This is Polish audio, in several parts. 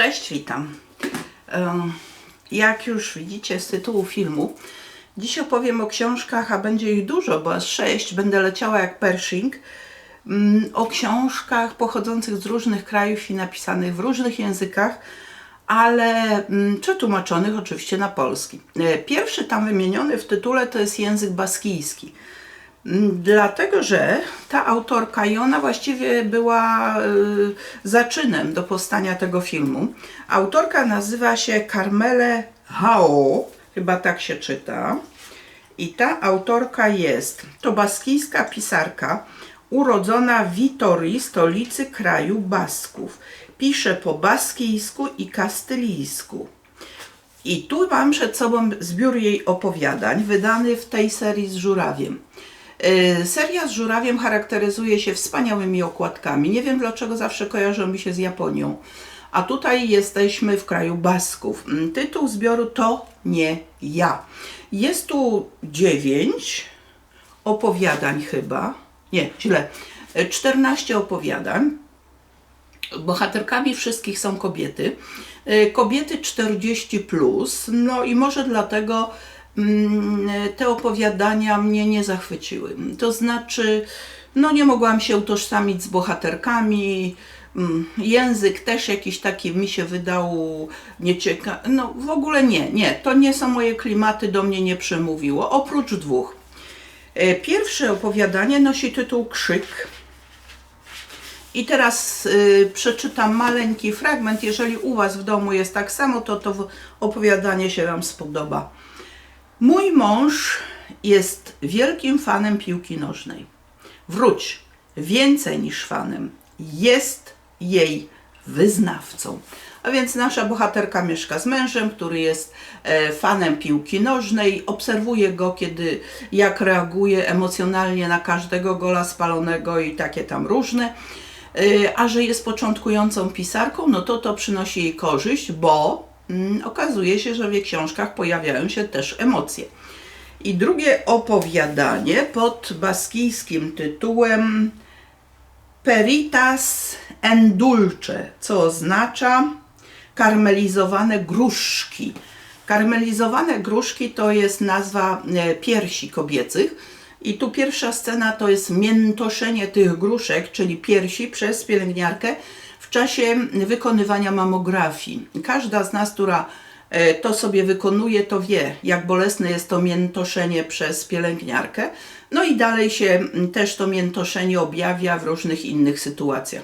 Cześć, witam. Jak już widzicie z tytułu filmu, dziś opowiem o książkach, a będzie ich dużo, bo aż sześć, będę leciała jak Pershing, mm, o książkach pochodzących z różnych krajów i napisanych w różnych językach, ale mm, przetłumaczonych oczywiście na polski. E, Pierwszy tam wymieniony w tytule to jest język baskijski. Mm, Dlatego, że ta autorka i ona właściwie była y, zaczynem do powstania tego filmu. Autorka nazywa się Carmele Hao, chyba tak się czyta. I ta autorka jest to baskijska pisarka, urodzona w Vitorii, stolicy kraju Basków. Pisze po baskijsku i kastylijsku. I tu mam przed sobą zbiór jej opowiadań, wydany w tej serii z żurawiem. Yy, Seria z żurawiem charakteryzuje się wspaniałymi okładkami. Nie wiem dlaczego zawsze kojarzą mi się z Japonią. A tutaj jesteśmy w kraju Basków. Mm, Tytuł zbioru to Nie ja. Jest tu dziewięć opowiadań chyba. Nie, źle. Yy, 14 opowiadań. Bohaterkami wszystkich są kobiety. Y, Kobiety 40, plus, no i może dlatego te opowiadania mnie nie zachwyciły. To znaczy, no nie mogłam się utożsamić z bohaterkami. mm, Język też jakiś taki mi się wydał nieciekawy. No w ogóle nie, nie, to nie są moje klimaty, do mnie nie przemówiło, oprócz dwóch. Y, Pierwsze opowiadanie nosi tytuł Krzyk. I teraz y, przeczytam maleńki fragment. Jeżeli u Was w domu jest tak samo, to to opowiadanie się Wam spodoba. Mój mąż jest wielkim fanem piłki nożnej. Wróć, więcej niż fanem. Jest jej wyznawcą. A więc nasza bohaterka mieszka z mężem, który jest e, fanem piłki nożnej. Obserwuje go, kiedy jak reaguje emocjonalnie na każdego gola spalonego i takie tam różne. Y, A że jest początkującą pisarką, no to to przynosi jej korzyść, bo okazuje się, że w książkach pojawiają się też emocje. I drugie opowiadanie pod baskijskim tytułem Peritas en dulce, co oznacza karmelizowane gruszki. Karmelizowane gruszki to jest nazwa e, piersi kobiecych. I tu pierwsza scena to jest miętoszenie tych gruszek, czyli piersi przez pielęgniarkę w czasie wykonywania mamografii. Każda z nas, która e, to sobie wykonuje, to wie, jak bolesne jest to miętoszenie przez pielęgniarkę. No i dalej się też to miętoszenie objawia w różnych innych sytuacjach.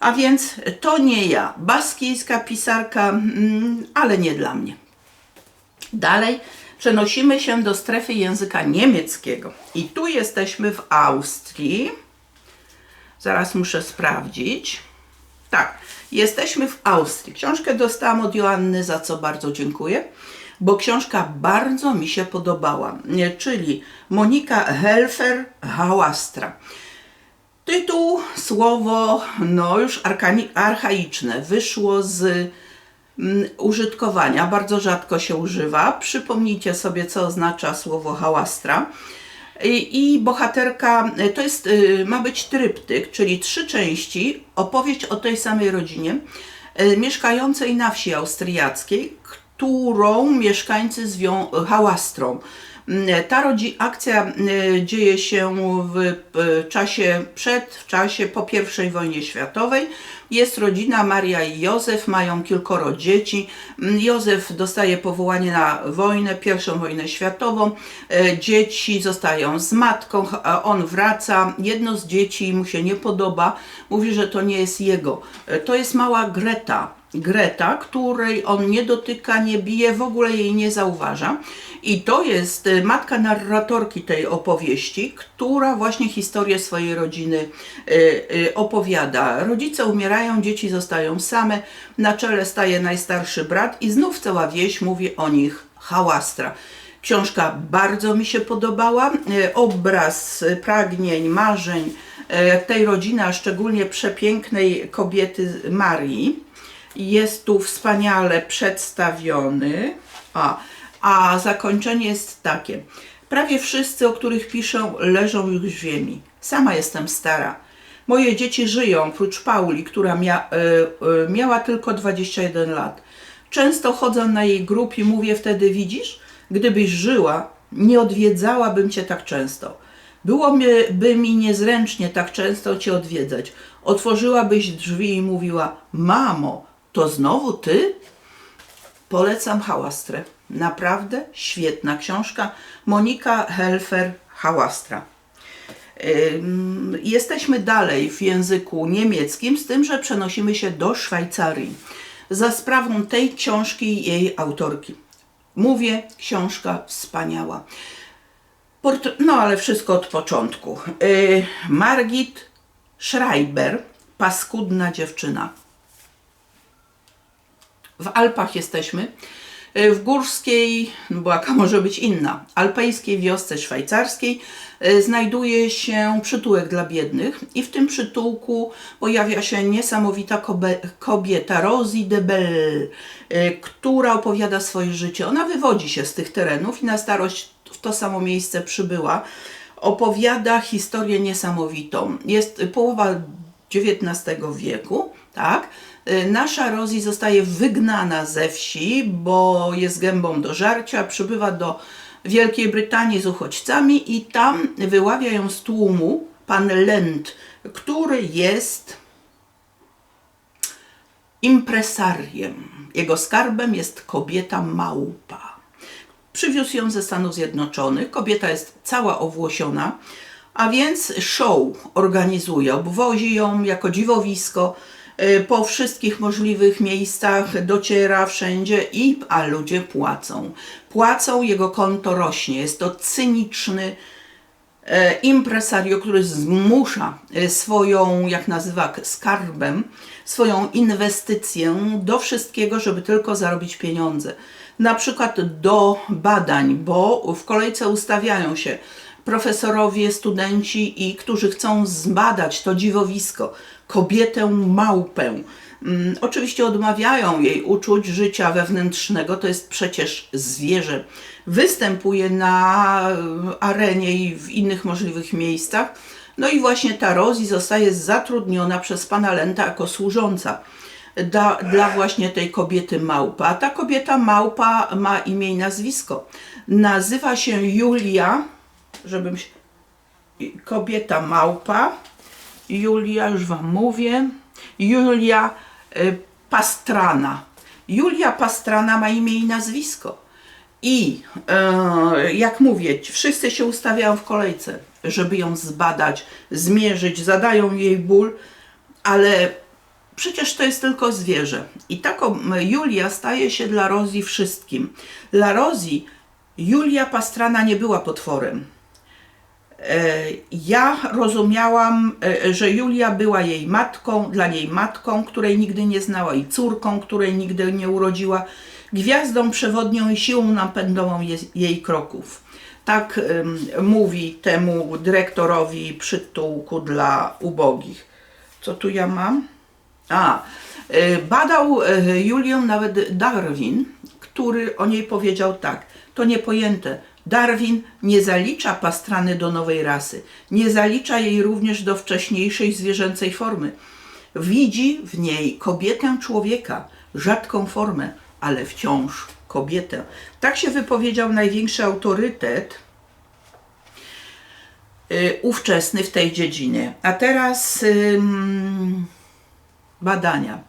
A więc to nie ja, baskijska pisarka, ale nie dla mnie. Dalej przenosimy się do strefy języka niemieckiego. I tu jesteśmy w Austrii. Zaraz muszę sprawdzić. Tak, jesteśmy w Austrii. Książkę dostałam od Joanny, za co bardzo dziękuję, bo książka bardzo mi się podobała. Czyli Monika Helfer Hałastra. Tytuł, słowo, no już archaiczne, wyszło z mm, użytkowania, bardzo rzadko się używa. Przypomnijcie sobie, co oznacza słowo hałastra. I, bohaterka, y, to jest, y, ma być tryptyk, czyli trzy części, opowieść o tej samej rodzinie, y, mieszkającej na wsi austriackiej, którą mieszkańcy zwią hałastrą. Mm, Ta rodzi, akcja y, dzieje się w y, czasie przed, w czasie po I wojnie światowej. Jest rodzina, Maria i Józef, mają kilkoro dzieci. Mm, Józef dostaje powołanie na wojnę, pierwszą wojnę światową. E, Dzieci zostają z matką, on wraca. Jedno z dzieci mu się nie podoba, mówi, że to nie jest jego. E, To jest mała Greta. Greta, której on nie dotyka, nie bije, w ogóle jej nie zauważa. I to jest e, matka narratorki tej opowieści, która właśnie historię swojej rodziny e, e, opowiada. Rodzice umierają, dzieci zostają same, na czele staje najstarszy brat i znów cała wieś mówi o nich hałastra. Książka bardzo mi się podobała. Obraz pragnień, marzeń tej rodziny, a szczególnie przepięknej kobiety Marii jest tu wspaniale przedstawiony. A, a zakończenie jest takie. Prawie wszyscy, o których piszę, leżą już w ziemi. Sama jestem stara. Moje dzieci żyją, prócz Pauli, która mia, e, e, miała tylko 21 lat. Często chodzę na jej grób i mówię wtedy, widzisz, gdybyś żyła, nie odwiedzałabym cię tak często. Byłoby mi niezręcznie tak często cię odwiedzać. Otworzyłabyś drzwi i mówiła, mamo, to znowu ty? Polecam Hałastrę. Naprawdę świetna książka. Monika Helfer Hałastra. Jesteśmy dalej w języku niemieckim, z tym, że przenosimy się do Szwajcarii. Za sprawą tej książki jej autorki. Mówię, książka wspaniała. Portr- no ale wszystko od początku. Yy, Margit Schreiber, paskudna dziewczyna. W Alpach jesteśmy. Y, W górskiej, no bo jaka może być inna, alpejskiej wiosce szwajcarskiej y, znajduje się przytułek dla biednych i w tym przytułku pojawia się niesamowita kobieta Rosie de Bell, y, która opowiada swoje życie. Ona wywodzi się z tych terenów i na starość w to samo miejsce przybyła. Opowiada historię niesamowitą. Jest połowa XIX wieku, tak? Y, Nasza Rosie zostaje wygnana ze wsi, bo jest gębą do żarcia, przybywa do Wielkiej Brytanii z uchodźcami i tam wyławia ją z tłumu pan Lent, który jest impresariem. Jego skarbem jest kobieta małpa. Przywiózł ją ze Stanów Zjednoczonych. Kobieta jest cała owłosiona, a więc show organizuje. Obwozi ją jako dziwowisko po wszystkich możliwych miejscach, dociera wszędzie i a ludzie płacą. Płacą, jego konto rośnie. Jest to cyniczny e, impresario, który zmusza e, swoją, jak nazywa, skarbem, swoją inwestycję do wszystkiego, żeby tylko zarobić pieniądze. Na przykład do badań, bo w kolejce ustawiają się profesorowie, studenci i którzy chcą zbadać to dziwowisko, kobietę małpę. Mm, Oczywiście odmawiają jej uczuć życia wewnętrznego, to jest przecież zwierzę. Występuje na e, arenie i w innych możliwych miejscach. No i właśnie ta Rosie zostaje zatrudniona przez pana Lenta jako służąca dla, dla właśnie tej kobiety małpa. A ta kobieta małpa ma imię i nazwisko. Nazywa się Julia, żebym się... Kobieta małpa. Julia, już wam mówię. Julia y, Pastrana. Julia Pastrana ma imię i nazwisko. I e, jak mówię, wszyscy się ustawiają w kolejce, żeby ją zbadać, zmierzyć, zadają jej ból, ale przecież to jest tylko zwierzę. I taką Julia staje się dla Rosie wszystkim. Dla Rosie Julia Pastrana nie była potworem. E, Ja rozumiałam, e, że Julia była jej matką, dla niej matką, której nigdy nie znała, i córką, której nigdy nie urodziła, gwiazdą przewodnią i siłą napędową je- jej kroków. Tak em, mówi temu dyrektorowi przytułku dla ubogich. Co tu ja mam? A, y, badał Julię nawet Darwin, który o niej powiedział tak. To niepojęte. Darwin nie zalicza pastrany do nowej rasy. Nie zalicza jej również do wcześniejszej zwierzęcej formy. Widzi w niej kobietę człowieka, rzadką formę, ale wciąż kobietę. Tak się wypowiedział największy autorytet y, ówczesny w tej dziedzinie. A teraz badania.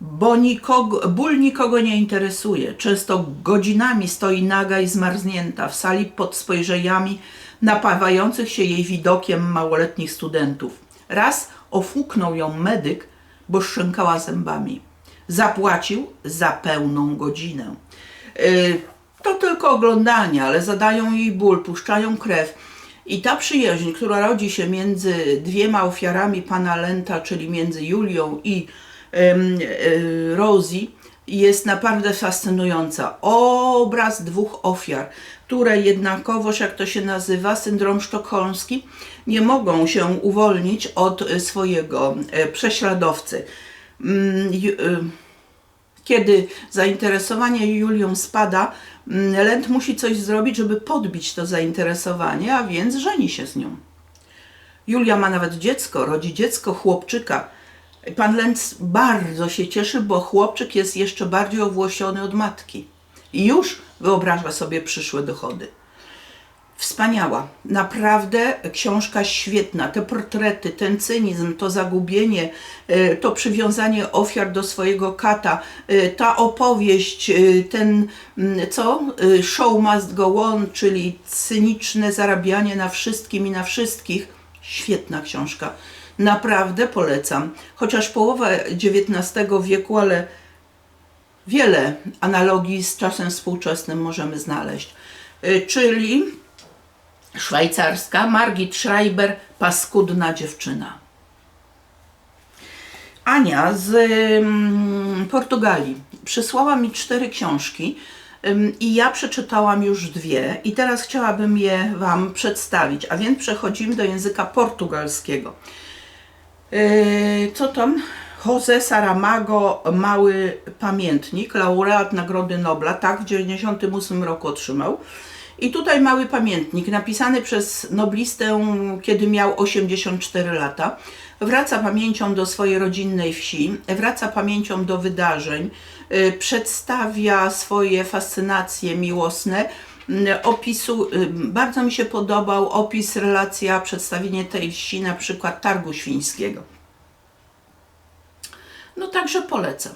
Bo nikogo, ból nikogo nie interesuje. Często godzinami stoi naga i zmarznięta w sali pod spojrzeniami napawających się jej widokiem małoletnich studentów. Raz ofuknął ją medyk, bo szczękała zębami. Zapłacił za pełną godzinę. Yy, to tylko oglądanie, ale zadają jej ból, puszczają krew. I ta przyjaźń, która rodzi się między dwiema ofiarami pana Lenta, czyli między Julią i Rosie, jest naprawdę fascynująca. Obraz dwóch ofiar, które jednakowoż, jak to się nazywa, syndrom sztokholmski, nie mogą się uwolnić od e, swojego e, prześladowcy. Mm, e, kiedy zainteresowanie Julią spada, mm, Lent musi coś zrobić, żeby podbić to zainteresowanie, a więc żeni się z nią. Julia ma nawet dziecko, rodzi dziecko, chłopczyka. Pan Lenz bardzo się cieszy, bo chłopczyk jest jeszcze bardziej owłosiony od matki. I już wyobraża sobie przyszłe dochody. Wspaniała, naprawdę książka świetna. Te portrety, ten cynizm, to zagubienie, e, to przywiązanie ofiar do swojego kata, e, ta opowieść, e, ten co? Show must go on, czyli cyniczne zarabianie na wszystkim i na wszystkich. Świetna książka. Naprawdę polecam. Chociaż połowa XIX wieku, ale wiele analogii z czasem współczesnym możemy znaleźć. Y, Czyli szwajcarska Margit Schreiber, paskudna dziewczyna. Ania z Portugalii przysłała mi cztery książki i ja przeczytałam już dwie i teraz chciałabym je Wam przedstawić, a więc przechodzimy do języka portugalskiego. Yy, co tam? José Saramago, Mały Pamiętnik, laureat Nagrody Nobla, tak, w 1998 roku otrzymał. I tutaj Mały Pamiętnik, napisany przez noblistę, kiedy miał 84 lata. Wraca pamięcią do swojej rodzinnej wsi, wraca pamięcią do wydarzeń, yy, przedstawia swoje fascynacje miłosne, opisu, yy, bardzo mi się podobał opis, relacja, przedstawienie tej wsi, na przykład Targu Świńskiego. No także polecam.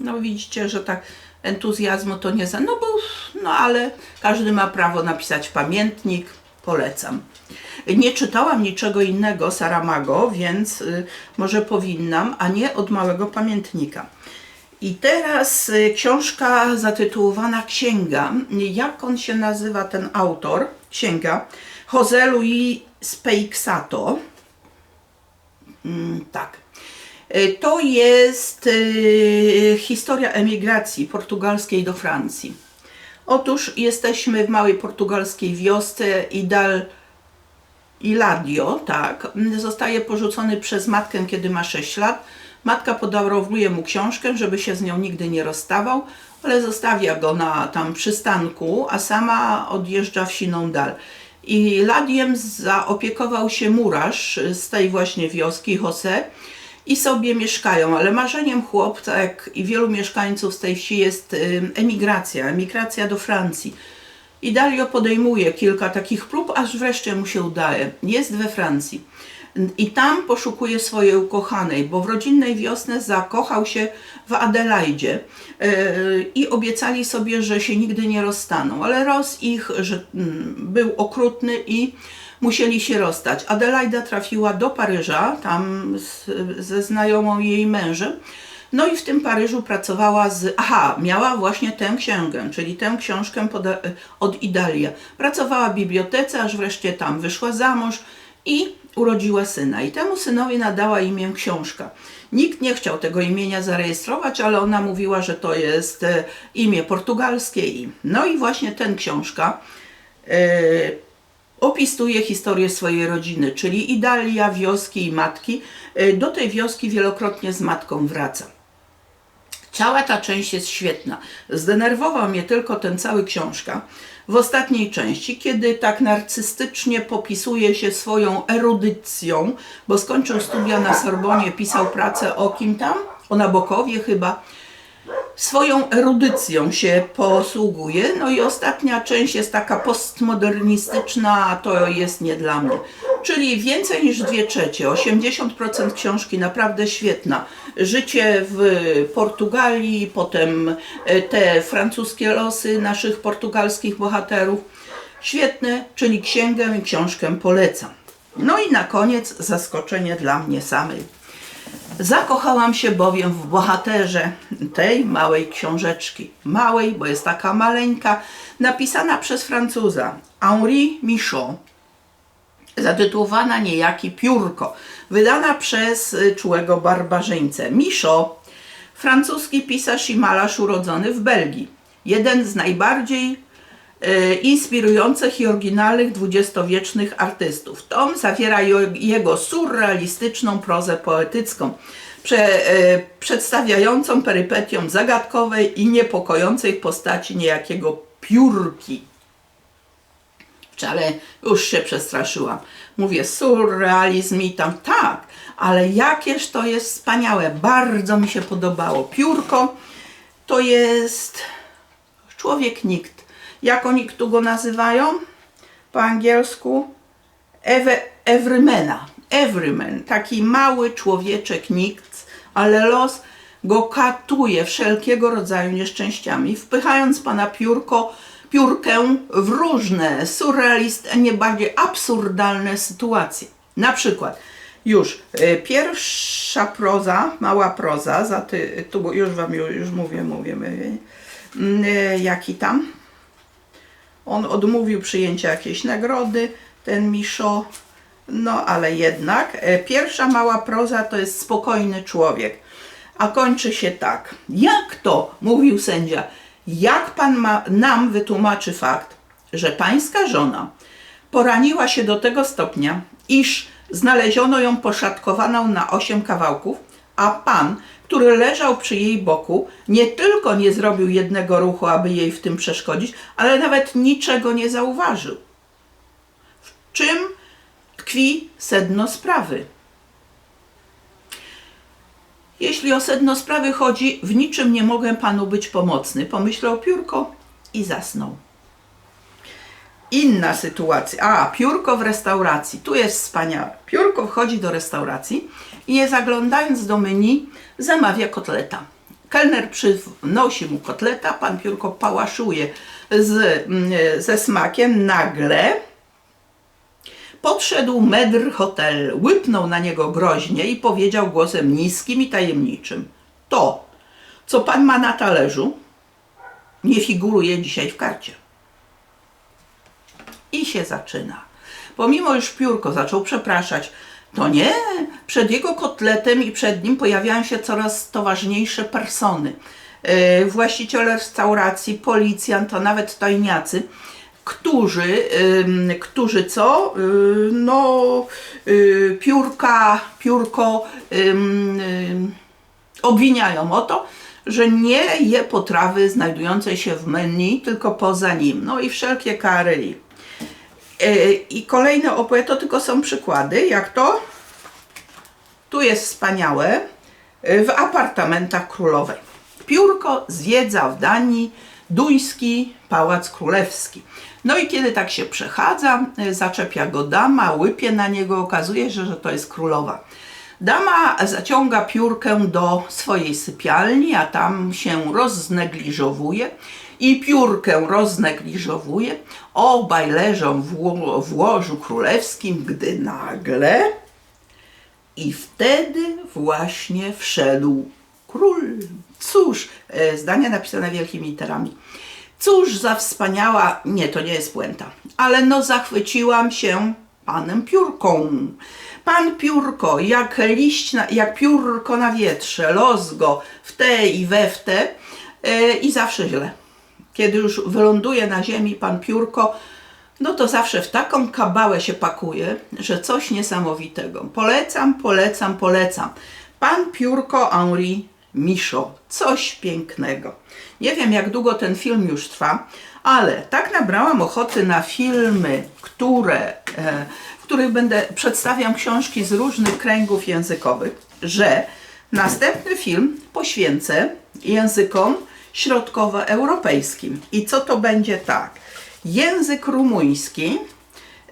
No widzicie, że tak entuzjazmu to nie za... No bo, no ale każdy ma prawo napisać pamiętnik, polecam. Nie czytałam niczego innego Saramago, więc y, może powinnam, a nie od małego pamiętnika. I teraz y, książka zatytułowana Księga. Jak on się nazywa, ten autor? Księga. José Luis Speixato. Mm, tak. Y, To jest y, historia emigracji portugalskiej do Francji. Otóż jesteśmy w małej portugalskiej wiosce Idal Iladio, tak. Zostaje porzucony przez matkę, kiedy ma 6 lat. Matka podarowuje mu książkę, żeby się z nią nigdy nie rozstawał, ale zostawia go na tam przystanku, a sama odjeżdża w siną dal. I Ladiem zaopiekował się murarz z tej właśnie wioski, Jose, i sobie mieszkają, ale marzeniem chłopca, jak i wielu mieszkańców z tej wsi jest ym, emigracja, emigracja do Francji. I Dario podejmuje kilka takich prób, aż wreszcie mu się udaje. Jest we Francji. I tam poszukuje swojej ukochanej, bo w rodzinnej wiosnę zakochał się w Adelaidzie yy, i obiecali sobie, że się nigdy nie rozstaną, ale roz ich, że mm, był okrutny i musieli się rozstać. Adelaida trafiła do Paryża, tam z, ze znajomą jej mężem. No i w tym Paryżu pracowała z. Aha, miała właśnie tę księgę, czyli tę książkę poda, od Idalia. Pracowała w bibliotece, aż wreszcie tam wyszła za mąż i urodziła syna. I temu synowi nadała imię książka. Nikt nie chciał tego imienia zarejestrować, ale ona mówiła, że to jest e, imię portugalskie. i- No i właśnie ten książka. e, opisuje historię swojej rodziny, czyli Idalia, wioski i matki. Y, Do tej wioski wielokrotnie z matką wraca. Cała ta część jest świetna. Zdenerwował mnie tylko ten cały książka w ostatniej części, kiedy tak narcystycznie popisuje się swoją erudycją, bo skończył studia na Sorbonie, pisał pracę o kim tam? O Nabokowie chyba swoją erudycją się posługuje. No i ostatnia część jest taka postmodernistyczna, a to jest nie dla mnie. Czyli więcej niż dwie trzecie, 80% książki naprawdę świetna. Życie w Portugalii, potem e, te francuskie losy naszych portugalskich bohaterów. Świetne, czyli księgę i książkę polecam. No i na koniec zaskoczenie dla mnie samej. Zakochałam się bowiem w bohaterze tej małej książeczki. Małej, bo jest taka maleńka, napisana przez Francuza Henri Michaud, zatytułowana niejaki Piórko, wydana przez y, czułego barbarzyńcę. Michaud, francuski pisarz i malarz urodzony w Belgii. Jeden z najbardziej inspirujących i oryginalnych dwudziestowiecznych artystów. Tom zawiera jego surrealistyczną prozę poetycką, prze, e, przedstawiającą perypetią zagadkowej i niepokojącej postaci niejakiego piórki. W Ale już się przestraszyłam. Mówię, surrealizm i tam, tak, ale jakież to jest wspaniałe. Bardzo mi się podobało. Piórko to jest człowiek nikt. Jak oni tu go nazywają? Po angielsku? Ewe, everymana. Everyman. Taki mały człowieczek nikt, ale los go katuje wszelkiego rodzaju nieszczęściami, wpychając pana piórko, piórkę w różne surrealistyczne, bardziej absurdalne sytuacje. Na przykład, już e, pierwsza proza, mała proza, za ty, tu już wam już, mówię, mówię, mówię. Mm, e, jaki tam? On odmówił przyjęcia jakiejś nagrody, ten Miszo. No ale jednak, e, pierwsza mała proza to jest spokojny człowiek. A kończy się tak. Jak to, mówił sędzia, jak pan ma, nam wytłumaczy fakt, że pańska żona poraniła się do tego stopnia, iż znaleziono ją poszatkowaną na osiem kawałków, a pan, który leżał przy jej boku, nie tylko nie zrobił jednego ruchu, aby jej w tym przeszkodzić, ale nawet niczego nie zauważył. W czym tkwi sedno sprawy? Jeśli o sedno sprawy chodzi, w niczym nie mogę panu być pomocny, pomyślał piórko i zasnął. Inna sytuacja. A, piórko w restauracji. Tu jest wspaniałe. Piórko wchodzi do restauracji i nie zaglądając do menu, zamawia kotleta. Kelner przynosi mu kotleta, pan piórko pałaszuje z, mm, ze smakiem. Nagle Podszedł medr hotel, łypnął na niego groźnie i powiedział głosem niskim i tajemniczym: To, co pan ma na talerzu, nie figuruje dzisiaj w karcie. I się zaczyna. Pomimo już piórko zaczął przepraszać, to nie, przed jego kotletem i przed nim pojawiają się coraz to ważniejsze persony. Yy, właściciele restauracji, policjant, a nawet tajniacy którzy, ym, którzy co? Yy, no, yy, piórka, piórko ym, ym, obwiniają o to, że nie je potrawy znajdującej się w menu, tylko poza nim. No i wszelkie kary. Yy, I kolejne opowie, to tylko są przykłady, jak to? Tu jest wspaniałe, yy, w apartamentach królowej. Piórko zwiedza w Danii duński pałac królewski. No i kiedy tak się przechadza, y, zaczepia go dama, łypie na niego, okazuje się, że to jest królowa. Dama zaciąga piórkę do swojej sypialni, a tam się roznegliżowuje i piórkę roznegliżowuje. Obaj leżą w, w łożu królewskim, gdy nagle i wtedy właśnie wszedł król. Cóż, e, zdania napisane wielkimi literami. Cóż za wspaniała, nie, to nie jest puenta, ale no zachwyciłam się panem Piórką. Pan Piórko, jak liść, na, jak piórko na wietrze, los go w te i we w te e, i zawsze źle. Kiedy już wyląduje na ziemi pan Piórko, no to zawsze w taką kabałę się pakuje, że coś niesamowitego. Polecam, polecam, polecam. Pan Piórko Henri Michaud. Coś pięknego. Nie wiem, jak długo ten film już trwa, ale tak nabrałam ochoty na filmy, które, e, w których będę przedstawiam książki z różnych kręgów językowych, że następny film poświęcę językom środkowoeuropejskim. I co to będzie tak? Język rumuński,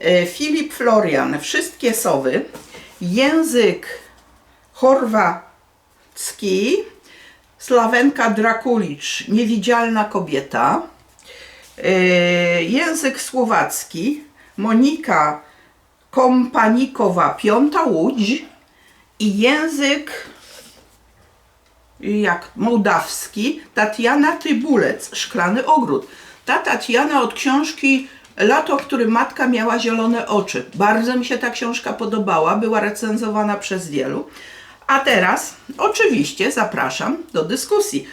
e, Filip Florian, wszystkie sowy, język chorwacki, Slawenka Drakulicz, niewidzialna kobieta, e, język słowacki, Monika Kompanikowa, piąta łódź i język jak mołdawski, Tatiana Tybulec, Szklany Ogród. Ta Tatiana od książki Lato, w którym matka miała zielone oczy. Bardzo mi się ta książka podobała, była recenzowana przez wielu. A teraz oczywiście zapraszam do dyskusji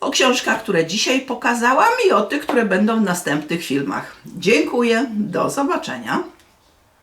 o książkach, które dzisiaj pokazałam i o tych, które będą w następnych filmach. Dziękuję, do zobaczenia.